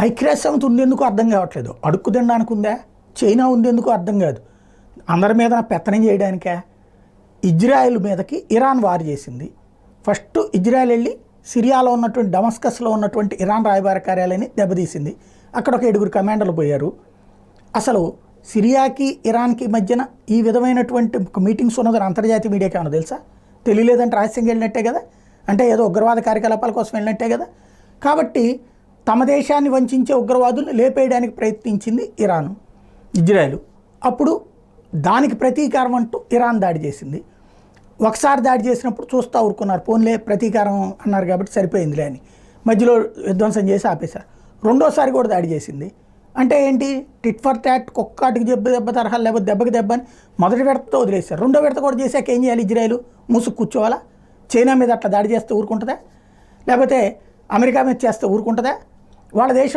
ఐక్యరాజ్య సమితి ఉండేందుకు అర్థం కావట్లేదు. అడుక్కు తినడానికి ఉందా? చైనా ఉండేందుకు అర్థం కాదు. అందరి మీద పెత్తనం చేయడానికే? ఇజ్రాయెల్ మీదకి ఇరాన్ వార్ చేసింది. ఫస్ట్ ఇజ్రాయెల్ వెళ్ళి సిరియాలో ఉన్నటువంటి డమస్కస్లో ఉన్నటువంటి ఇరాన్ రాయబార కార్యాలయాన్ని దెబ్బతీసింది. అక్కడ ఒక ఏడుగురు కమాండర్లు పోయారు. అసలు సిరియాకి ఇరాన్కి మధ్యన ఈ విధమైనటువంటి ఒక మీటింగ్స్ ఉన్నదని అంతర్జాతీయ మీడియాకి ఏమన్నా తెలుసా? తెలియలేదంటే రహస్యంగా వెళ్ళినట్టే కదా? అంటే ఏదో ఉగ్రవాద కార్యకలాపాల కోసం వెళ్ళినట్టే కదా? కాబట్టి తమ దేశాన్ని వంచే ఉగ్రవాదులను లేపేయడానికి ప్రయత్నించింది ఇరాన్ ఇజ్రాయెల్. అప్పుడు దానికి ప్రతీకారం అంటూ ఇరాన్ దాడి చేసింది. ఒకసారి దాడి చేసినప్పుడు చూస్తూ ఊరుకున్నారు. పోన్లే ప్రతీకారం అన్నారు కాబట్టి సరిపోయిందిలే అని. మధ్యలో విధ్వంసం చేసి ఆపేశారు రెండోసారి కూడా దాడి చేసింది. అంటే ఏంటి? టిట్ ఫర్ ట్యాట్ కుక్కాటికి దెబ్బ దెబ్బ తరహా లేకపోతే దెబ్బకి దెబ్బ అని మొదటి విడతతో వదిలేశారు. రెండో విడత కూడా చేశాక ఏం చేయాలి? ఇజ్రాయెల్ మూసుకు కూర్చోవాలా? చైనా మీద అట్లా దాడి చేస్తే ఊరుకుంటుందా? లేకపోతే అమెరికా మీద చేస్తే ఊరుకుంటుందా? వాళ్ళ దేశం